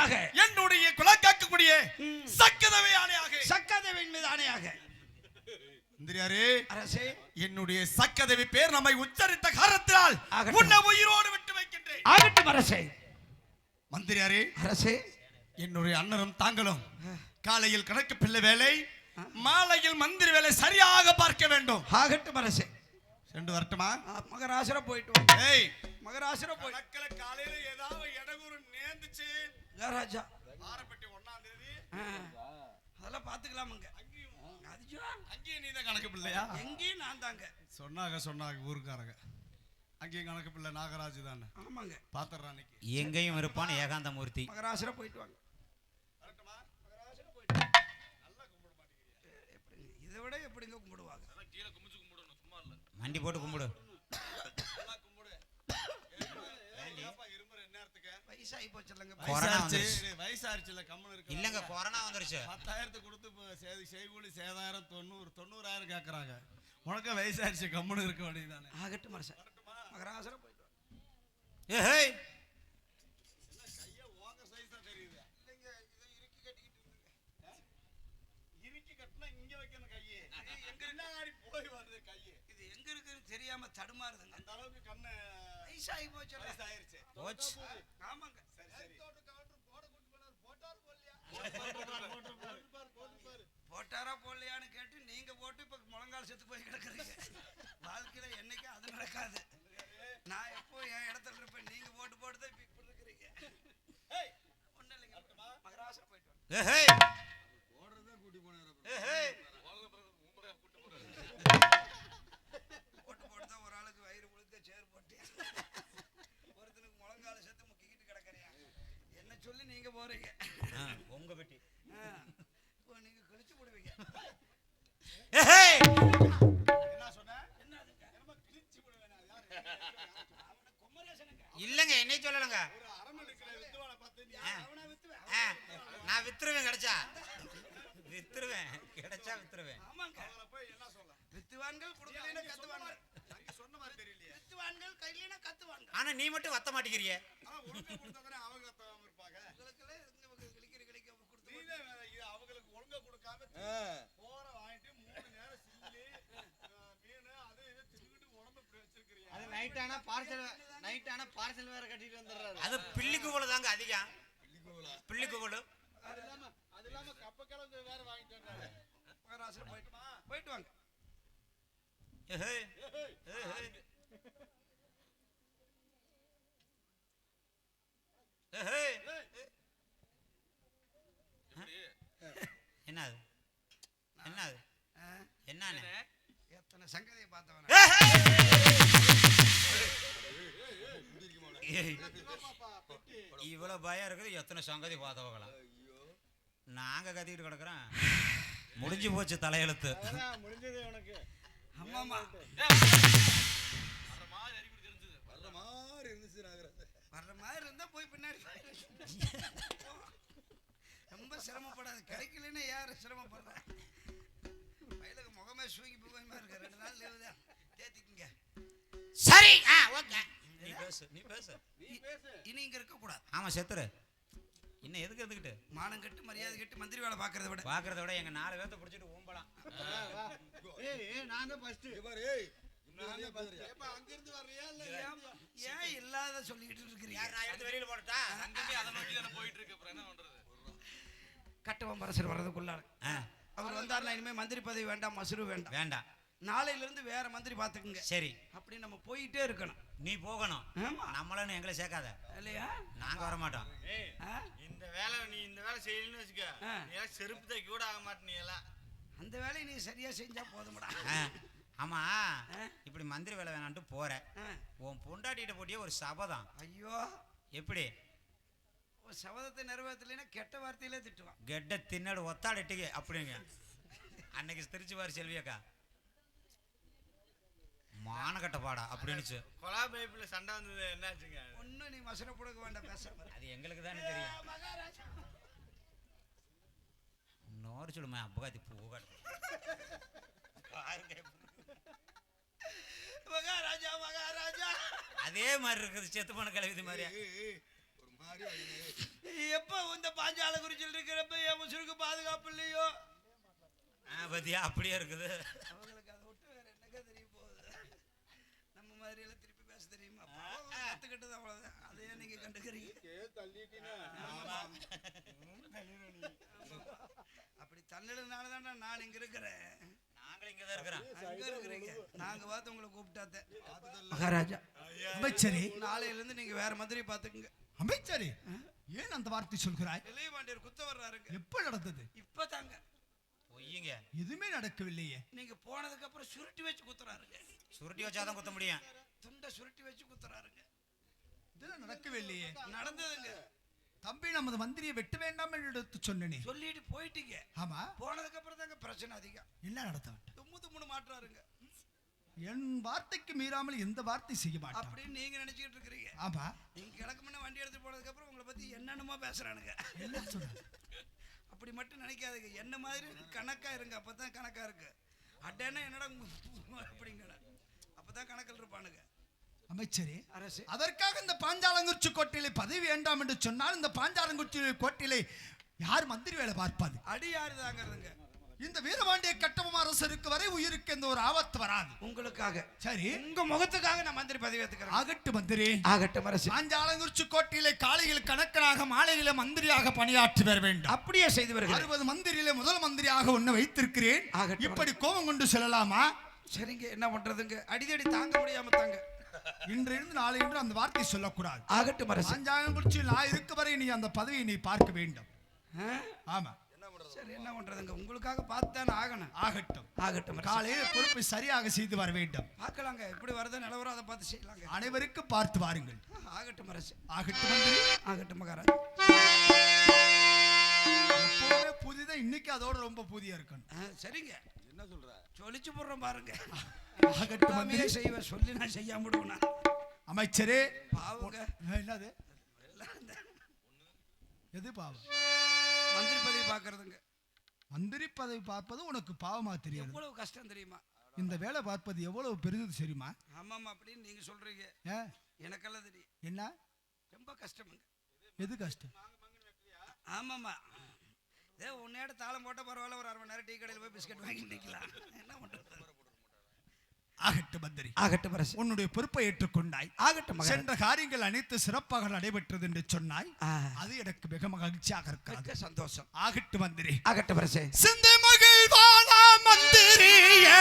சத்தியமாக என்னுடைய குலக்காக்கக்கூடிய. சக்கதவை ஆணையாக. சக்கதவின் மீது ஆணையாக. இந்திரியாரே அரசே. என்னுடைய சக்கதவி பேர் நம்மை உச்சரித்த காரணத்தினால். உன்னை உயிரோடு விட்டு வைக்கின்றேன். ஆகட்டும் அரசே. மந்திரியாரே அரசே. என்னுடைய அண்ணனும் தாங்களும் காலையில் கணக்கு பிள்ளை வேலை மாலையில் மந்திரி வேலை சரியாக பார்க்க வேண்டும். ஆகட்டும் அரசே. சென்று வரட்டுமா? மகராசுர போயிட்டு ஏய். மகராசுர போய். காலையில ஏதாவது இடகுறு நேர்ந்துச்சு. ராஜா ஆரப்பட்டி ஒன்னாம் தேதி. அதெல்லாம் பாத்துக்கலாமுங்க அங்கேயும் நீதான் கணக்கு பிள்ளையா? எங்கேயும் நான் தாங்க. சொன்னாங்க சொன்னாங்க ஊருக்காரங்க. அங்கேயும் கணக்கு பிள்ளை நாகராஜ் தானே? ஆமாங்க. பாத்துறேன் அன்னைக்கு. எங்கேயும் இருப்பான் ஏகாந்த மூர்த்தி மகராசுர போயிட்டு வாங்க. இதை விட எப்படிங்க கும்பிடுவாங்க? மண்டி போட்டு கும்பிடு நல்லா கும்பிடு. ஏப்பா இருமுறை வயசாகி போச்சுல்லங்க. கொரோனா வயசாச்சு. வந்துருச்சு. டேய், வயசாச்சுல, கம்முனு இருக்கு. இல்லங்க கொரோனா வந்துருச்சு. பத்தாயிரத்துக்கு கொடுத்து செய்கூலி சேதாயிரம் தொண்ணூறு தொண்ணூறாயிரம் கேக்குறாங்க. உனக்கு வயசாயிருச்சு கம்முனு இருக்க வேண்டியதானே ஆகட்டும் அரசே மகராசுர போயிட்டு ஏய் இல்லைங்க போய் வருது கையை? இது எங்க இருக்குன்னு தெரியாம தடுமாறுதுங்க. அந்த அளவுக்கு கண்ணு வயசாகி போச்சுல்ல வயசாயிருச்சு. போச்சு ஆமாங்க. சரி சரி. போட்டாரா போடலையான்னு கேட்டு நீங்க போட்டு இப்ப முழங்கால் செத்து போய் கிடக்குறீங்க. வாழ்க்கையில என்னைக்கும் அது நடக்காது. நான் எப்போ என் இடத்துல இருப்பேன் நீங்க போட்டு போட்டு தான் இப்ப இப்படி இருக்கிறீங்க. ஒண்ணும் இல்லைங்க. மகராசா போயிட்டு வாங்க ஏய் ஏய் போட்டு போட்டு தான் ஒரு ஆளுக்கு வயிறு முழுக்க சேர் போட்டு ஒருத்தனுக்கு முழங்கால செத்து முக்கிக்கிட்டு கிடக்குறியா என்ன சொல்லி நீங்க போறீங்க ஆ, உங்க பெட்டி ஆ, இப்போ நீங்க கழிச்சு போடுவீங்க ஏய் என்ன சொன்ன என்னதுங்க என்னமோ கிழிச்சு விடுவேன் நான் யாரு அவனை குமரேசனுங்க இல்லங்க என்னை சொல்லலங்க ஒரு அரமணி இருக்கிற வித்துவானை பார்த்து நீ ஆ. அவனை வித்துவேன் ஆ, நான் வித்துருவேன் கிடைச்சா வித்துருவேன் கிடைச்சா வித்துருவேன் ஆமாங்க அவங்கள போய் என்ன சொல்ல வித்துவான்கள் குடுக்கலைன்னா கத்துவான்கள் அங்க சொன்ன மாதிரி தெரியலையே வித்துவான்கள் கையிலனா கத்துவான்கள் ஆனா நீ மட்டும் வத்த மாட்டேங்கிறிய ஆனா ஒழுங்கா கொடுத்தாதானே அவங்க கத்தாம இருப்பாங்க உங்களுக்குள்ள இங்க கிளிக்கிற கிளிக்க கொடுத்து நீ தான் இது அவங்களுக்கு ஒழுங்கா கொடுக்காம போற வாங்கிட்டு மூணு நேரம் சில்லி அஹ், மீன் அது இது தின்னுட்டு உடம்பு வச்சிருக்கிறீங்க. அது நைட் ஆனா பார்சல் நைட் ஆனா பார்சல் வேற கட்டிட்டு வந்துடுறாரு. அது பில்லி குவளை தாங்க அதிகம். பில்லி குவளு அது இல்லாம அது இல்லாம கப்ப கிழங்கு வேற வாங்கிட்டு வந்தாரு. போயிட்டு போயிட்டு வாங்க. ஏய். ஏய் ஏய். என்ன அது என்ன அது எத்தனை சங்கதியை பார்த்தவன? இவ்வளவு பயம் இருக்குது எத்தனை சங்கதி பார்த்தவங்களாம் நாங்க கத்திக்கிட்டு கிடக்குறோம். முடிஞ்சு போச்சு தலையெழுத்து. முடிஞ்சது உனக்கு. ஆமாமா வர்ற மாதிரி இருந்துச்சு நாகராஜ். வர்ற மாதிரி இருந்தா போய் பின்னாடி ரொம்ப சிரமப்படாது கிடைக்கலன்னு யாரு சிரமப்படுறா? வயலுக்கு முகமே சூங்கி போகாம இருக்கு ரெண்டு நாள் லீவு தான். தேத்திக்குங்க சரி ஆ ஓகே. நீ பேசு நீ பேசு. நீ பேசு இனி இங்க இருக்க கூடாது ஆமா செத்துரு. இன்னும் எதுக்கு எதுக்கிட்டு? மானம் கட்டு மரியாதை கட்டு மந்திரி வேலை பாக்குறத விட. பாக்குறத விட எங்க நாலு பேர்த்த பிடிச்சிட்டு ஏய் நான் தான் ஃபர்ஸ்ட் பாரு ஏய் நான் தான் அங்க இருந்து வர்றியா இல்ல ஏன் இல்லாத சொல்லிக்கிட்டு இருக்கிறீங்க? நான் எடுத்து வெளியில போட்டா கட்டவம் பரசர் வர்றதுக்குள்ளார அவர் வந்தாருன்னா இனிமே மந்திரி பதவி வேண்டாம் மசுரு வேண்டாம். வேண்டாம். நாளையில இருந்து வேற மந்திரி பாத்துக்குங்க சரி. அப்படி நம்ம போயிட்டே இருக்கணும். நீ போகணும். நம்மளும் எங்களை சேர்க்காத. இல்லையா? நாங்க வர மாட்டோம்? இந்த வேலை நீ இந்த வேலை செய்யலன்னு வச்சுக்க. செருப்பு தைக்க கூட ஆக மாட்டே நீ எல்லாம். அந்த வேலையை நீ சரியா செஞ்சா போதும்டா. ஆமா ஆ? இப்படி மந்திரி வேலை வேணான்ட்டு போற. ஆ. உன் பொண்டாட்டிகிட்ட போட்டியே ஒரு சபதம். ஐயோ. எப்படி? ஒரு சபதத்தை நிறைவேற்றலைன்னா கெட்ட வார்த்தையிலே திட்டுவான். கெட்ட தின்னடு ஒத்தாடிட்டுக்கு அப்படிங்க. அன்னைக்கு திருச்சிவாரி செல்வியக்கா மானகட்ட பாடா அப்படின்னுச்சு. கொலா பைப்ல சண்டை வந்தது என்னாச்சுங்க? ஒன்னும் நீ மசன கொடுக்க வேண்டாம் பேசாம இரு. அது எங்களுக்கு தானே தெரியும். நோறு சொல்லுமா அப்பகாத்தி பூகாட்டு மகாராஜா மகாராஜா. அதே மாதிரி இருக்குது செத்து போன கலவிது மாதிரி ஒரு மாதிரி எப்போ இந்த பாஞ்சால குறிச்சில் இருக்கிறப்ப என் முசுருக்கு பாதுகாப்பு இல்லையோ? ஆ பத்தியா அப்படியே இருக்குது. அவங்களுக்கு அதை விட்டு வேற என்னக்கா தெரிய போகுது? நம்ம மாதிரி எல்லாம் திருப்பி பேச தெரியுமா? கற்றுக்கிட்டது அவ்வளோதான் அதையே நீங்க கண்டுக்கிறீங்க. அப்படி தள்ளிடனால தான் நான் இங்க இருக்கிறேன். நாங்க பார்த்து உங்களை கூப்பிட்டாத்தேன் மகாராஜா. அமைச்சரே நாளையில இருந்து நீங்க வேற மாதிரி பாத்துக்குங்க அமைச்சரே ஏன் அந்த வார்த்தை சொல்கிறாய்? இளையபாண்டியர் குத்த வர்றாருங்க. எப்ப நடந்தது? இப்பதாங்க பொய்யுங்க. எதுவுமே நடக்கவில்லையே. நீங்க போனதுக்கு அப்புறம் சுருட்டி வச்சு குத்துறாருங்க. சுருட்டி வச்சாதான் குத்த முடியும். துண்டை சுருட்டி வச்சு குத்துறாருங்க. இதெல்லாம் நடக்கவில்லையே. நடந்ததுங்க. தம்பி நமது மந்திரியை வெட்ட வேண்டாம் என்று எடுத்து சொன்னனே. சொல்லிட்டு போயிட்டீங்க. ஆமா. போனதுக்கு அப்புறம் தாங்க பிரச்சனை அதிகம். என்ன நடத்த தும்முன்னு மாட்டுறாருங்க. என் வார்த்தைக்கு மீறாமல் எந்த வார்த்தை செய்ய மாட்டான்? அப்படின்னு நீங்க நினைச்சுக்கிட்டு இருக்கிறீங்க. ஆமா. நீங்க கிழக்கு முன்ன வண்டி எடுத்து போனதுக்கு அப்புறம் உங்களை பத்தி என்னென்னமோ பேசுறானுங்க. என்ன சொல்ற? அப்படி மட்டும் நினைக்காதீங்க. என்ன மாதிரி கணக்கா இருங்க. அப்பதான் கணக்கா இருக்கு. அட்டேன்னா என்னடா உங்க- அப்படிங்க அப்பதான் கணக்கில் இருப்பானுங்க. அமைச்சரே அரசு. அதற்காக இந்த பாஞ்சாலங்குறிச்சி கோட்டையிலே பதவி வேண்டாம் என்று சொன்னால் இந்த பாஞ்சாலங்குறிச்சி கோட்டையிலே யார் மந்திரி வேலை பார்ப்பாது அடி யாரு தாங்கிறதுங்க. இந்த வீரபாண்டிய கட்டபொம்ம அரசருக்கு வரை உயிருக்கு எந்த ஒரு ஆபத்து வராது. உங்களுக்காக. சரி. உங்க முகத்துக்காக நான் மந்திரி பதவி ஏத்துக்கிறேன். ஆகட்டு மந்திரி. ஆகட்டும் அரசு. பாஞ்சாலங்குறிச்சி கோட்டையிலே காலையில் கணக்கனாக மாலையில மந்திரியாக பணியாற்றி வர வேண்டும். அப்படியே செய்து வருகிறேன் அறுபது மந்திரியிலே முதல் மந்திரியாக உன்னை வைத்திருக்கிறேன். இப்படி கோபம் கொண்டு செல்லலாமா? சரிங்க என்ன பண்றதுங்க? அடிதடி தாங்க முடியாம தாங்க. இன்றிருந்து நாளை என்று அந்த வார்த்தை சொல்லக்கூடாது. ஆகட்டும் அரசு. பாஞ்சாலங்குறிச்சி நான் இருக்க வரை நீ அந்த பதவியை நீ பார்க்க வேண்டும்? ஆமா. சரி என்ன பண்றதுங்க? உங்களுக்காக பார்த்தானே ஆகணும். ஆகட்டும். ஆகட்டும். காலையில் பொறுப்பை சரியாக செய்து வர வேண்டும். பார்க்கலாங்க. எப்படி வருது நிலவரம் அதை பார்த்து செய்யலாங்க. அனைவருக்கும் பார்த்து வாருங்கள். ஆகட்டும் அரசு ஆகட்டும் ஆகட்டும் மகாராஜ். எப்பவுமே புதிதா இன்னைக்கு அதோட ரொம்ப புதிய இருக்கணும். ஆ, சரிங்க. என்ன சொல்ற? சொலிச்சு போடுறோம் பாருங்க. ஆகட்டும் செய்வேன் சொல்லி நான் செய்யாம விடுவேனா அமைச்சரே. பாவங்க. என்னது? எது பாவம்? மந்திரி பதவி பார்க்கறதுங்க. மந்திரி பதவி பார்ப்பது உனக்கு பாவமா தெரியாது. எவ்வளவு கஷ்டம் தெரியுமா? இந்த வேலை பார்ப்பது எவ்வளவு பெரிது தெரியுமா? ஆமாமா அப்படின்னு நீங்க சொல்றீங்க. எனக்கெல்லாம் தெரியும். என்ன? ரொம்ப கஷ்டமுங்க. எது கஷ்டம்? ஆமாமா ஏ உன்னையோட தாளம் போட்ட பரவாயில்ல ஒரு அரை மணி நேரம் டீ கடையில் போய் பிஸ்கட் வாங்கி நிற்கலாம் என்ன பண்றது? ஆகட்டும் மந்திரி. ஆகட்டும் உன்னுடைய பொறுப்பை ஏற்றுக்கொண்டாய். ஆகட்டும் சென்ற காரியங்கள் அனைத்து சிறப்பாக நடைபெற்றது என்று சொன்னாய். அது எனக்கு மிக மகிழ்ச்சியாக இருக்கிறது சந்தோஷம். ஆகட்டும் மந்திரி. ஆகட்டும் சிந்தை மகிழ்வானா மந்திரியே.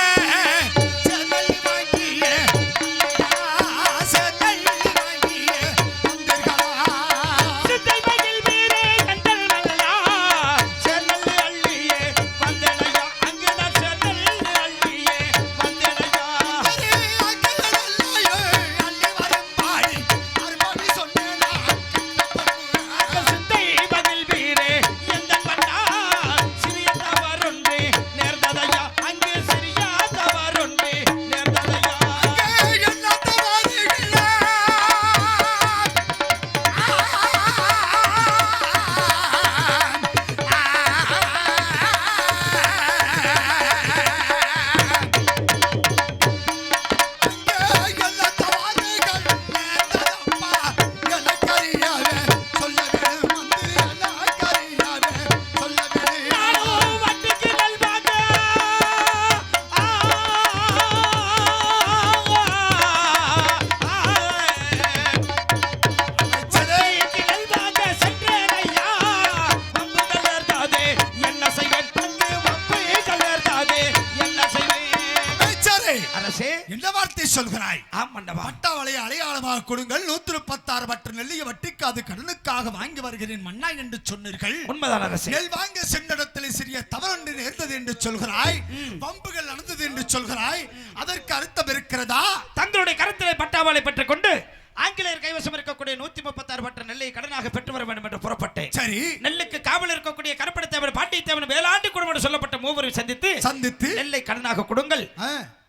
வட்டிக்காது கடனுக்காக வாங்கி வருகிறேன் மன்னா என்று சொன்னீர்கள். உண்மைதான் அரசே. நெல் வாங்க சென்னிடத்தில் சிறிய தவறொன்று நேர்ந்தது என்று சொல்கிறாய். பம்புகள் நடந்தது என்று சொல்கிறாய். அதற்கு அர்த்தம் இருக்கிறதா? தங்களுடைய கருத்திலே பட்டாவாளை பெற்றுக் கொண்டு ஆங்கிலேயர் கைவசம் இருக்கக்கூடிய நூத்தி முப்பத்தாறு பட்ட நெல்லை கடனாக பெற்று வர வேண்டும் என்று புறப்பட்டேன். சரி. நெல்லுக்கு காவல் இருக்கக்கூடிய கருப்படத்தேவன் பாண்டியத்தேவன் வேளாண்டி குடும்பம் சொல்லப்பட்ட மூவரை சந்தித்து சந்தித்து நெல்லை கடனாக கொடுங்கள்.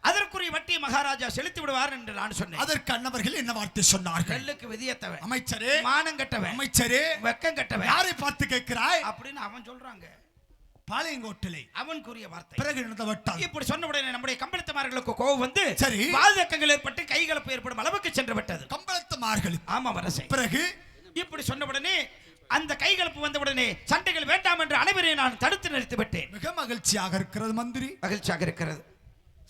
அதற்குரிய வட்டியை மகாராஜா செலுத்தி விடுவார் என்று நான் சொன்னேன். அதற்கு அன்னவர்கள் என்ன வார்த்தை சொன்னார்கள்? நெல்லுக்கு விதியத்தவன் அமைச்சரே மானம் கட்டவன் அமைச்சரே வெக்கம் கட்டவன். யாரை பார்த்து கேட்கிறாய்? அப்படின்னு அவன் சொல்றாங்க. பாளையங்கோட்டிலை. அவன் கூறிய வார்த்தை. பிறகு நடந்த வட்டம் இப்படி சொன்ன உடனே நம்முடைய கம்பளத்தமார்களுக்கு கோபம் வந்து சரி. வாதக்கங்கள் ஏற்பட்டு கைகலப்பு ஏற்படும் அளவுக்கு சென்று விட்டது. கம்பளத்தமார்களுக்கு ஆமா அரசே. பிறகு? இப்படி சொன்ன உடனே அந்த கைகலப்பு வந்தவுடனே சண்டைகள் வேண்டாம் என்று அனைவரையும் நான் தடுத்து நிறுத்தி விட்டேன். மிக மகிழ்ச்சியாக இருக்கிறது மந்திரி. மகிழ்ச்சியாக இருக்கிறது.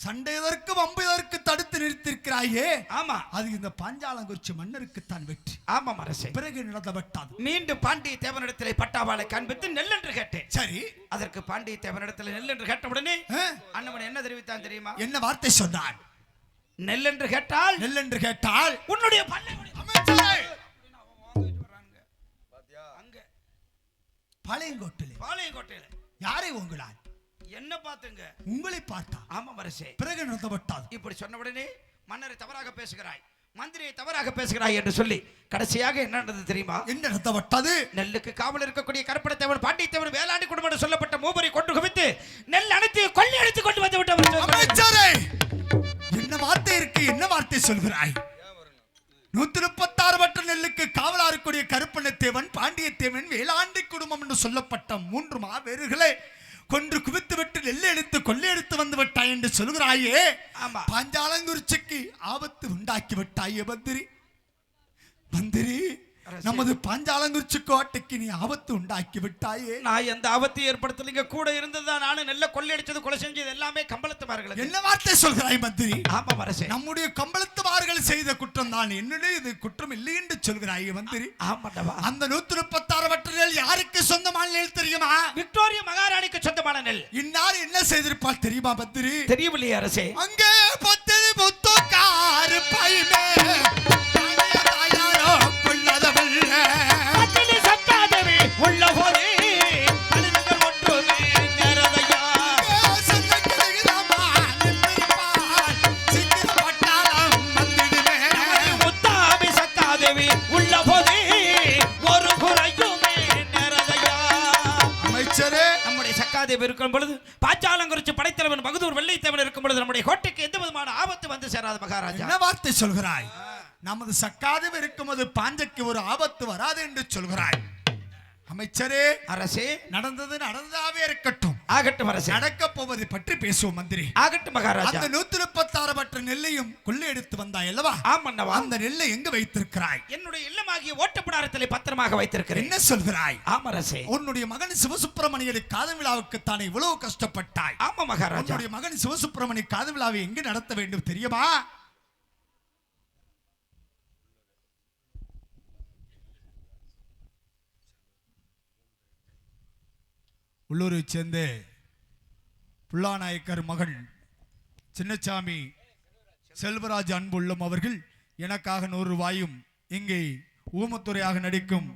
சண்டை எதற்கு வம்பு எதற்கு தடுத்து நிறுத்திருக்கிறாயே ஆமா. அது இந்த பாஞ்சாலங்குறிச்சி மன்னருக்கு தான் வெற்றி. ஆமாம் அரசே பிறகு நடந்த வெட்டாது. மீண்டும் பாண்டிய தேவனிடத்திலே பட்டாவாளை காண்பித்து நெல் என்று கேட்டேன். சரி. அதற்கு பாண்டிய தேவனிடத்தில் நெல் என்று கேட்டவுடனே ஆ, அண்ணவன் என்ன தெரிவித்தான் தெரியுமா? என்ன வார்த்தை சொன்னான்? நெல் என்று கேட்டால் நெல் என்று கேட்டால் உன்னுடைய பல்லை பாளையங்கோட்டிலே பாளையங்கோட்டையில யாரை உங்களால் என்ன பார்த்துங்க. உங்களை பார்த்தா ஆமா அரசே பிறகு நடந்த வெட்டாது இப்படி சொன்ன உடனே மன்னரை தவறாக பேசுகிறாய் மந்திரியை தவறாக பேசுகிறாய் என்று சொல்லி கடைசியாக என்ன நடந்தது தெரியுமா? என்ன நடந்த வெட்டாது நெல்லுக்கு காவல் இருக்கக்கூடிய கருப்படத்தேவன் பாண்டியத்தேவன் வேளாண்டி குடும்பம் என்று சொல்லப்பட்ட மூவரை கொண்டு குவித்து நெல் அனைத்து கொள்ளை அடித்து கொண்டு வந்து விட்டவர் என்ன வார்த்தை இருக்கு? என்ன வார்த்தை சொல்கிறாய்? நூத்தி முப்பத்தாறு வட்ட நெல்லுக்கு காவலா இருக்கக்கூடிய கருப்பண்ணத்தேவன் பாண்டியத்தேவன் வேளாண்டி குடும்பம் என்று சொல்லப்பட்ட மூன்று மாவேறுகளை கொன்று குவித்து விட்டு நெல் எடுத்து கொள்ளையெடுத்து வந்து விட்டாய் என்று சொல்கிறாயே ஆமா. பாஞ்சாலங்குறிச்சிக்கு ஆபத்து உண்டாக்கி விட்டாயே மந்திரி. மந்திரி. நமது பாஞ்சாலங்குறிச்சி கோட்டைக்கு நீ ஆபத்து உண்டாக்கி விட்டாயே. நான் எந்த ஆபத்தையும் ஏற்படுத்தலைங்க கூட இருந்ததுதான் நானும் நெல்ல கொள்ளையடிச்சது கொலை செஞ்சது எல்லாமே கம்பளத்துமார்களுக்கு என்ன வார்த்தை சொல்கிறாய் மந்திரி? ஆமா அரசே. நம்முடைய கம்பளத்துமார்கள் செய்த குற்றம் தான். என்னுடைய இது குற்றம் இல்லை என்று சொல்கிறாய் மந்திரி ஆமாண்டவா. அந்த நூத்தி முப்பத்தாறு வட்டங்கள் யாருக்கு சொந்தமான நெல் தெரியுமா? விக்டோரியா மகாராணிக்கு சொந்தமான நெல். இன்னார் என்ன செய்திருப்பால் தெரியுமா மந்திரி தெரியவில்லையே அரசே. அங்கே பத்தது முத்துக்காரு பைமே. நம்முடைய இருக்கும் பொழுது பாச்சாலங்குறிச்சி படைத்தலைவன் மகதூர் வெள்ளைத்தேவன் இருக்கும் பொழுது நம்முடைய கோட்டைக்கு எந்த விதமான ஆபத்து வந்து சேராது மகாராஜா. என்ன வார்த்தை சொல்கிறாய்? நமது சக்காதம் இருக்கும்போது பாஞ்சைக்கு ஒரு ஆபத்து வராது என்று சொல்கிறாய். அமைச்சரே அரசே நடந்தது நடந்ததாவே இருக்கட்டும். ஆகட்டும் அரசே. நடக்க போவதை பற்றி பேசுவோம் மந்திரி. ஆகட்டும் மகாராஜா. அந்த நூத்தி முப்பத்தாறு மற்ற நெல்லையும் கொள்ளை எடுத்து வந்தாய் அல்லவா? ஆமன்னவா அந்த நெல்லை எங்க வைத்திருக்கிறாய்? என்னுடைய இல்லமாகிய ஓட்டப்படாரத்திலே பத்திரமாக வைத்திருக்கிறேன். என்ன சொல்கிறாய்? ஆமரசே உன்னுடைய மகன் சிவசுப்பிரமணியரை காதல் விழாவுக்கு தானே இவ்வளவு கஷ்டப்பட்டாய்? ஆமா மகாராஜா. உன்னுடைய மகன் சிவசுப்பிரமணிய காதல் விழாவை எங்கு நடத்த வேண்டும் தெரியுமா? உள்ளூரை சேர்ந்த புல்லாநாயக்கர் மகன் சின்னசாமி செல்வராஜ் அன்புள்ளம் அவர்கள் எனக்காக நூறு ரூபாயும் இங்கே ஊமத்துறையாக நடிக்கும்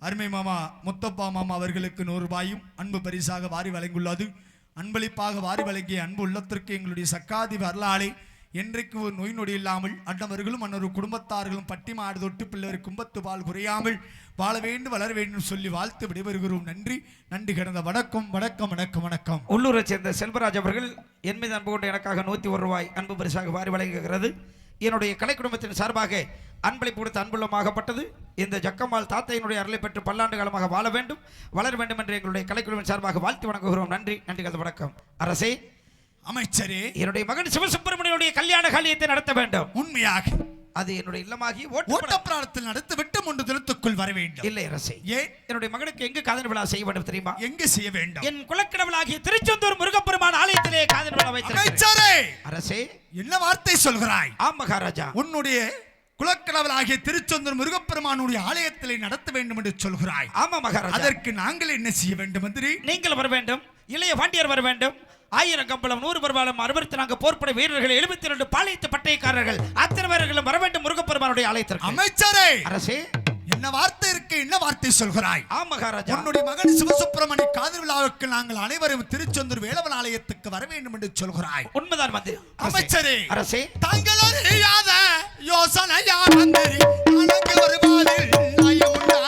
அருமை மாமா முத்தப்பா மாமா அவர்களுக்கு நூறு ரூபாயும் அன்பு பரிசாக வாரி வழங்கியுள்ளது. அன்பளிப்பாக வாரி வழங்கிய அன்பு உள்ளத்திற்கு எங்களுடைய சக்காதி வரலாளை என்றைக்கு ஒரு நோய் நொடி இல்லாமல் அன்னவர்களும் அன்னொரு குடும்பத்தார்களும் பட்டி மாடு தொட்டு பிள்ளை கும்பத்து பால் குறையாமல் வாழ வேண்டும் வளர வேண்டும் சொல்லி வாழ்த்து விடைபெறுகிறோம். நன்றி. நன்றி. கிடந்த வணக்கம் வணக்கம் வணக்கம் வணக்கம். உள்ளூரை சேர்ந்த செல்வராஜ் அவர்கள் என் மீது அன்பு கொண்டு எனக்காக நூற்றி ஒரு ரூபாய் அன்பு பரிசாக வாரி வழங்குகிறது. என்னுடைய கலை குடும்பத்தின் சார்பாக அன்பளை கொடுத்த அன்புள்ளமாகப்பட்டது. இந்த ஜக்கம்மாள் தாத்தையினுடைய அருளை பெற்று பல்லாண்டு காலமாக வாழ வேண்டும் வளர வேண்டும் என்று எங்களுடைய கலைக்குழுவின் சார்பாக வாழ்த்து வணங்குகிறோம். நன்றி. நன்றி. கலந்த வணக்கம். அரசே அமைச்சரே என்னுடைய மகன் சிவசுப்பிரமணியனுடைய கல்யாண காலியத்தை நடத்த வேண்டும். உண்மையாக. அது என்னுடைய இல்லமாகி ஓட்ட ஓட்டப்பிராணத்தில் நடத்திவிட்டு மூன்று தினத்துக்குள் வர வேண்டும். இல்லை அரசே. ஏன்? என்னுடைய மகனுக்கு எங்கு காதல் விழா செய்ய வேண்டும் தெரியுமா? எங்கு செய்ய வேண்டும்? என் குலக்கடவுளாகிய திருச்செந்தூர் முருகப்பெருமான் ஆலயத்திலே காதல் விழா வைத்திருக்கிறேன். அரசே. என்ன வார்த்தை சொல்கிறாய்? ஆம் மகாராஜா. உன்னுடைய குலக்கடவுளாகிய திருச்செந்தூர் முருகப்பெருமானுடைய ஆலயத்திலே நடத்த வேண்டும் என்று சொல்கிறாய். ஆமா மகாராஜா. அதற்கு நாங்கள் என்ன செய்ய வேண்டும் மந்திரி? நீங்கள் வர வேண்டும். இளைய பாண்டியர் வர வேண்டும். ஆயிரம் கம்பளம் நூறு பருவாலம் அறுபத்தி நான்கு போர்ப்படை வீரர்கள் எழுபத்தி ரெண்டு பாளையத்து பட்டயக்காரர்கள் அத்தனை பேர்களும் வர வேண்டும் முருகப்பெருமானுடைய ஆலயத்திற்கு. அமைச்சரே! அரசே! என்ன வார்த்தை இருக்கு என்ன வார்த்தை சொல்கிறாய்? மகாராஜா. உன்னுடைய மகன் சிவசுப்பிரமணிய காதல் விழாவுக்கு நாங்கள் அனைவரும் திருச்செந்தூர் வேலவன் ஆலயத்துக்கு வர வேண்டும் என்று சொல்கிறாய். உண்மைதான் வந்து அமைச்சரே! அரசே! தாங்கள் அறியாத யோசனையா மந்திரி அணங்கு வருவாதில் நயமுண்டா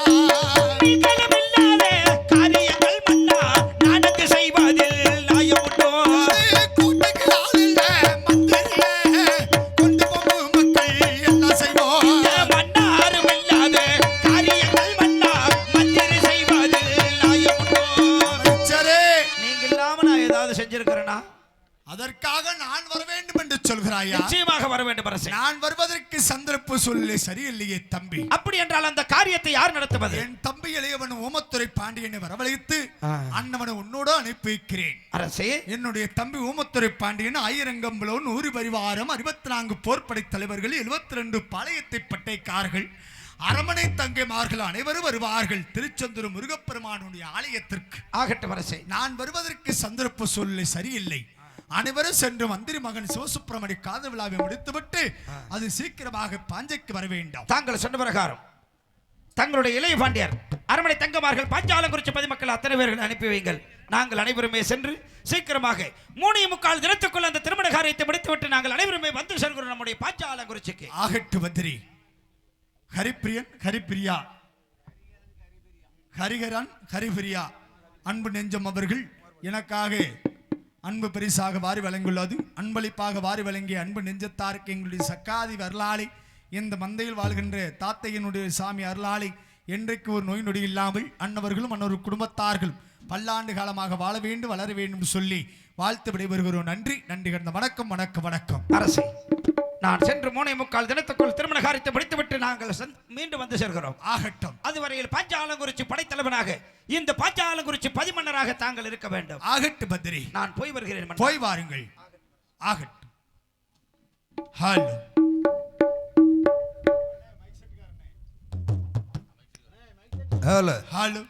ஆ. அண்ணவனை உன்னோடு அனுப்பி வைக்கிறேன் அரசே என்னுடைய தம்பி ஊமத்துறை பாண்டியன் ஆயிரங்கம்பலோ நூறு பரிவாரம் அறுபத்தி நான்கு போர்ப்படை தலைவர்கள் எழுபத்தி ரெண்டு பாளையத்தை பட்டைக்காரர்கள் அரமனை தங்கைமார்கள் அனைவரும் வருவார்கள். திருச்செந்தூர் முருகப்பெருமானுடைய ஆலயத்திற்கு. ஆகட்டும் அரசே. நான் வருவதற்கு சந்தர்ப்ப சூழ்நிலை சரியில்லை. அனைவரும் சென்று மந்திரி மகன் சிவசுப்பிரமணி காதல் விழாவை முடித்துவிட்டு அது சீக்கிரமாக பாஞ்சைக்கு வர வேண்டும் தாங்கள் சொன்ன பிரகாரம். தங்களுடைய இளைய பாண்டியர் அரமனை தங்கமார்கள் பாஞ்சாலங்குறிச்சி பதிமக்கள் அத்தனை பேர்கள் அனுப்பி வைங்கள் நாங்கள் அனைவருமே சென்று சீக்கிரமாக மூணு முக்கால் தினத்துக்குள் அந்த திருமண காரியத்தை முடித்துவிட்டு நாங்கள் அனைவருமே வந்து செல்கிறோம் நம்முடைய பாஞ்சாலங்குறிச்சிக்கு. ஆகட்டு மந்திரி ஹரிப்பிரியன் ஹரிப்பிரியா. ஹரிஹரன் ஹரிபிரியா. அன்பு நெஞ்சம் அவர்கள் எனக்காக அன்பு பரிசாக வாரி வழங்கியுள்ளது அன்பளிப்பாக வாரி வழங்கிய அன்பு நெஞ்சத்தாருக்கு எங்களுடைய சக்காதி வரலாறு இந்த மந்தையில் வாழ்கின்ற தாத்தையினுடைய சாமி அருளாளி என்றைக்கு ஒரு நோய் நொடி இல்லாமல் அன்னவர்களும் அன்னொரு குடும்பத்தார்களும் பல்லாண்டு காலமாக வாழ வேண்டும் வளர வேண்டும் சொல்லி வாழ்த்து விடைபெறுகிறோம். நன்றி நன்றி கடந்த வணக்கம் வணக்கம் வணக்கம். அரசே நான் சென்று மூணே முக்கால் தினத்துக்குள் திருமண காரியத்தை முடித்துவிட்டு நாங்கள் மீண்டும் வந்து சேர்கிறோம். ஆகட்டும். அதுவரையில் பாஞ்சாலங்குறிச்சி படைத்தலைவனாக இந்த பாஞ்சாலங்குறிச்சி பதிமன்னராக தாங்கள் இருக்க வேண்டும். ஆகட்டு பத்திரி நான் போய் வருகிறேன். போய் வாருங்கள். ஆகட்டும். ஹலோ. Hello hello